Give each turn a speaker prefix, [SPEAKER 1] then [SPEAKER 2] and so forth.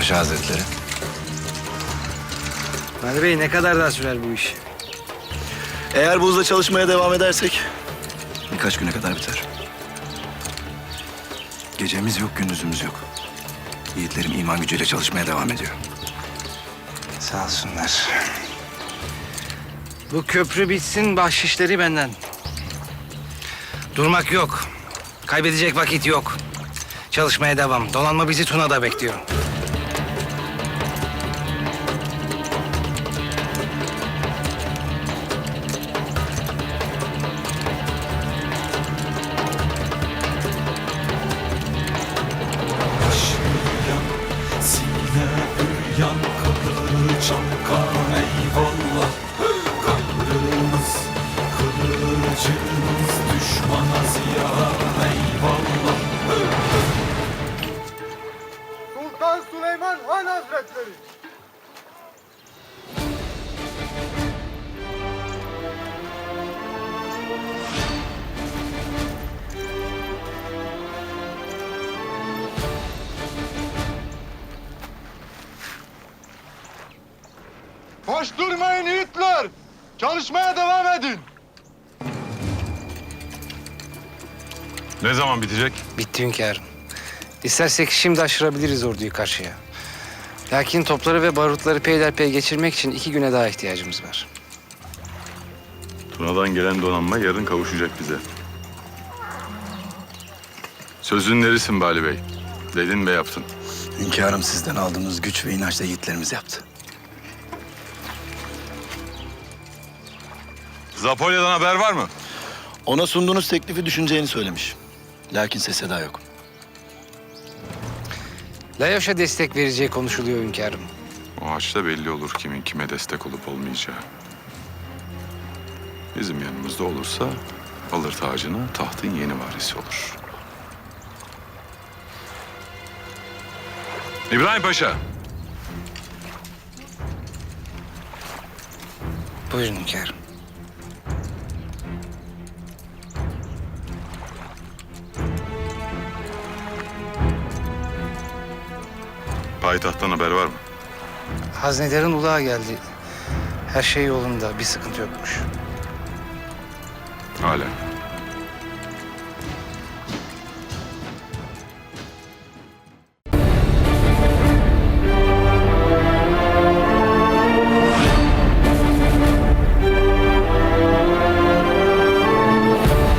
[SPEAKER 1] Paşa Hazretleri.
[SPEAKER 2] Mehmet Bey ne kadar daha sürer bu iş?
[SPEAKER 3] Eğer bu hızla çalışmaya devam edersek birkaç güne kadar biter. Gecemiz yok, gündüzümüz yok. Yiğitlerim iman gücüyle çalışmaya devam ediyor.
[SPEAKER 2] Sağ olsunlar. Bu köprü bitsin bahşişleri benden. Durmak yok. Kaybedecek vakit yok. Çalışmaya devam. Donanma bizi Tuna'da bekliyor.
[SPEAKER 4] Sine yan kapı çamkan eyvallah Kahrımız, kılıcımız düşmana ziyan eyvallah
[SPEAKER 5] Sultan Süleyman Han Hazretleri. Boş durmayın yiğitler. Çalışmaya devam edin.
[SPEAKER 6] Ne zaman bitecek?
[SPEAKER 2] Bitti hünkârım. İstersek şimdi aşırabiliriz orduyu karşıya. Lakin topları ve barutları peyderpey geçirmek için iki güne daha ihtiyacımız var.
[SPEAKER 6] Tuna'dan gelen donanma yarın kavuşacak bize. Sözün nerisin Bali Bey? Dedin ve yaptın.
[SPEAKER 3] Hünkârım sizden aldığımız güç ve inançla yiğitlerimiz yaptı.
[SPEAKER 6] Zapolya'dan haber var mı?
[SPEAKER 3] Ona sunduğunuz teklifi düşüneceğini söylemiş. Lakin ses seda yok.
[SPEAKER 2] Layoş'a destek vereceği konuşuluyor hünkârım.
[SPEAKER 6] O haçta belli olur kimin kime destek olup olmayacağı. Bizim yanımızda olursa alır tacını tahtın yeni varisi olur. İbrahim Paşa.
[SPEAKER 2] Buyurun hünkârım.
[SPEAKER 6] Payitahttan haber var mı?
[SPEAKER 2] Haznedarın ulağa geldi. Her şey yolunda, bir sıkıntı yokmuş.
[SPEAKER 6] Hala.